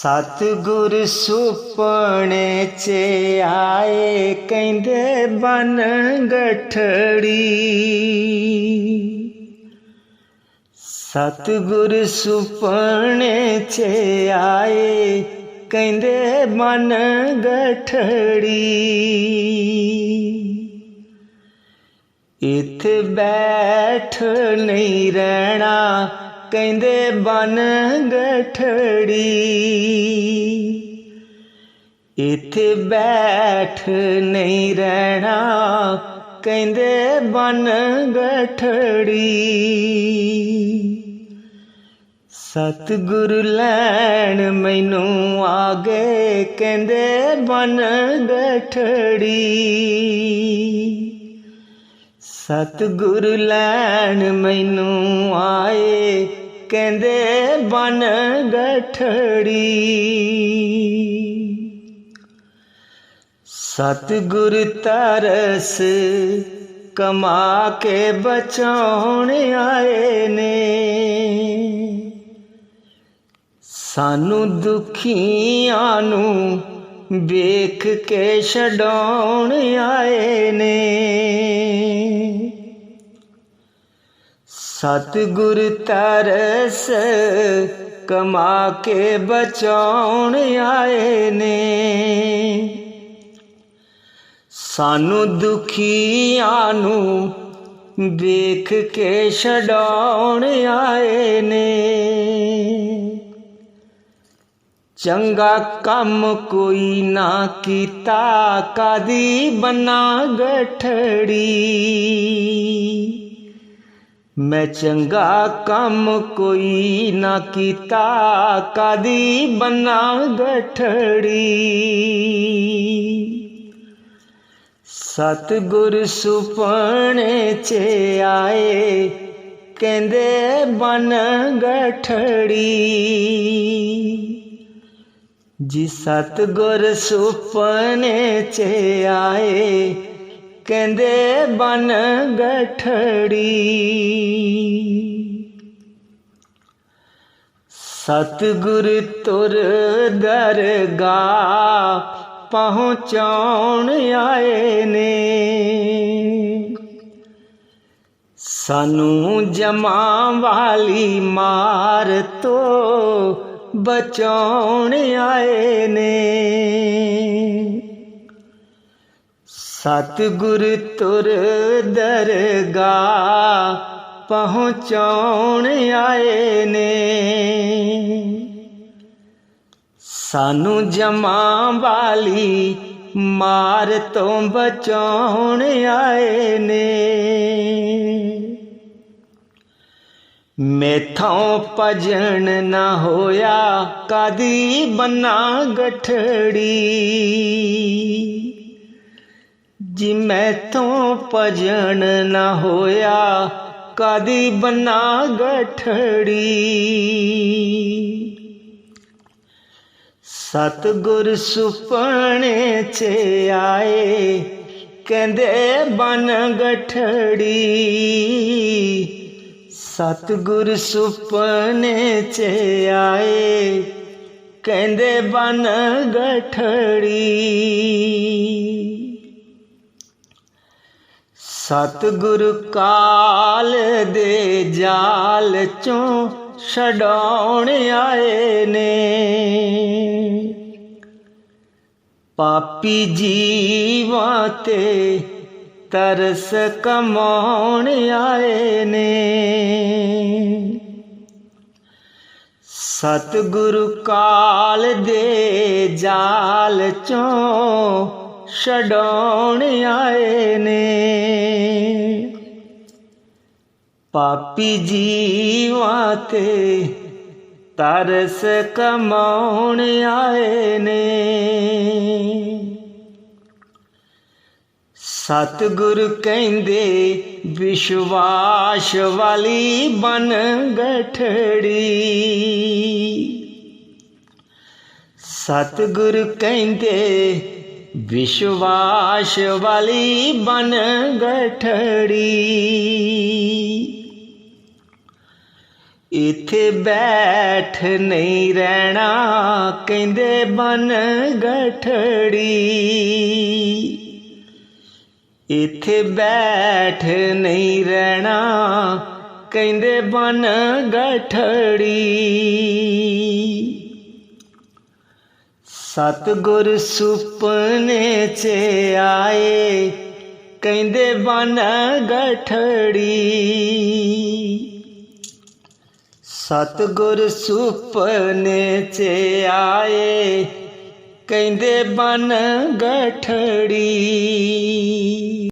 ਸਤਿਗੁਰ ਸੁਪਨੇ ਚ ਆਏ, ਕਹਿੰਦੇ ਬਨ ਗਠੜੀ। ਸਤਿਗੁਰ ਸੁਪਨੇ ਚ ਆਏ, ਕਹਿੰਦੇ ਬਨ ਗਠੜੀ। ਇੱਥੇ ਬੈਠ ਨਹੀਂ ਰਹਿਣਾ ਕਹਿੰਦੇ ਬਨ ਗਠੜੀ। ਇੱਥੇ ਬੈਠ ਨਹੀਂ ਰਹਿਣਾ, ਕਹਿੰਦੇ ਬਨ ਗਠੜੀ। ਸਤਿਗੁਰ ਲੈਣ ਮੈਨੂੰ ਆਗੇ, ਕਹਿੰਦੇ ਬਨ ਗਠੜੀ। ਸਤਿਗੁਰ ਲੈਣ ਮੈਨੂੰ ਆਏ, ਕਹਿੰਦੇ ਬਨ ਗਠੜੀ। ਸਤਿਗੁਰ ਤਰਸ ਕਮਾ ਕੇ ਬਚਾਉਣ ਆਏ ਨੇ। ਸਾਨੂੰ ਦੁਖੀਆਂ ਨੂੰ ਵੇਖ ਕੇ ਛਡਾਉਣ ਆਏ ਨੇ। ਸਤਿਗੁਰ ਤਰਸ ਕਮਾ ਕੇ ਬਚਾਉਣ ਆਏ ਨੇ। ਸਾਨੂੰ ਦੁਖੀਆਂ ਨੂੰ ਵੇਖ ਕੇ ਛਡਾਉਣ ਆਏ ਨੇ। ਚੰਗਾ ਕੰਮ ਕੋਈ ਨਾ ਕੀਤਾ, ਕਾਦੀ ਬਨਾ ਗਠੜੀ। ਮੈਂ ਚੰਗਾ ਕੰਮ ਕੋਈ ਨਾ ਕੀਤਾ, ਕਾਦੀ ਬਨਾ ਗਠੜੀ ਸਤਿਗੁਰ ਸੁਪਨੇ ਚ ਆਏ, ਕਹਿੰਦੇ ਬਨ ਗਠੜੀ ਜੀ ਸਤਿਗੁਰ ਸੁਪਨੇ ਚ ਆਏ ਕਹਿੰਦੇ ਬਨ ਗਠੜੀ। ਸਤਿਗੁਰ ਤੁਰ ਦਰਗਾ ਪਹੁੰਚਾਉਣ ਆਏ ਨੇ। ਸਾਨੂੰ ਜਮਾ ਵਾਲੀ ਮਾਰ ਤੋਂ ਬਚਾਉਣ ਆਏ ਨੇ। ਸਤਿਗੁਰ ਤੁਰ ਦਰਗਾ ਪਹੁੰਚਾਉਣ ਆਏ ਨੇ। ਸਾਨੂੰ ਜਮਾਂ ਵਾਲੀ ਮਾਰ ਤੋਂ ਬਚਾਉਣ ਆਏ ਨੇ। ਮੇਥੋਂ ਭਜਣ ਨਾ ਹੋਇਆ, ਕਦੀ ਬੰਨਾ ਗਠੜੀ। ਜੀ ਮੈਥੋਂ ਭਜਣ ਨਾ ਹੋਇਆ, ਕਦੀ ਬੰਨਾ ਗਠੜੀ? ਸਤਿਗੁਰ ਸੁਪਨੇ ਚ ਆਏ, ਕਹਿੰਦੇ ਬਨ ਗਠੜੀ। ਸਤਿਗੁਰ ਸੁਪਨੇ ਚ ਆਏ, ਕਹਿੰਦੇ ਬਨ ਗਠੜੀ। ਸਤਿਗੁਰ ਕਾਲ ਦੇ ਜਾਲ ਚੋਂ ਛਡਾਉਣ ਆਏ ਨੇ। ਪਾਪੀ ਜੀਵਾਂ ਤੇ ਤਰਸ ਕਮਾਉਣ ਆਏ ਨੇ। ਸਤਿਗੁਰੂ ਕਾਲ ਦੇ ਜਾਲ ਚੋਂ ਛਡਾਉਣ ਆਏ ਨੇ। ਪਾਪੀ ਜੀਵਾਂ ਤੇ ਤਰਸ ਕਮਾਉਣ ਆਏ ਨੇ। ਸਤਿਗੁਰ ਕਹਿੰਦੇ, ਵਿਸ਼ਵਾਸ ਵਾਲੀ ਬਨ ਗਠੜੀ। ਸਤਿਗੁਰ ਕਹਿੰਦੇ ਵਿਸ਼ਵਾਸ ਵਾਲੀ ਬਨ ਗਠੜੀ। ਇੱਥੇ ਬੈਠ ਨਹੀਂ ਰਹਿਣਾ ਕਹਿੰਦੇ ਬਨ ਗਠੜੀ। ਇੱਥੇ ਬੈਠ ਨਹੀਂ ਰਹਿਣਾ ਕਹਿੰਦੇ ਬਨ ਗਠੜੀ। ਸਤਗੁਰ ਸੁਪਨੇ ਚ ਆਏ ਕਹਿੰਦੇ ਬਨ ਗਠੜੀ। ਸਤਗੁਰ ਸੁਪਨੇ ਚ ਆਏ ਕਹਿੰਦੇ ਬਨ ਗਠੜੀ।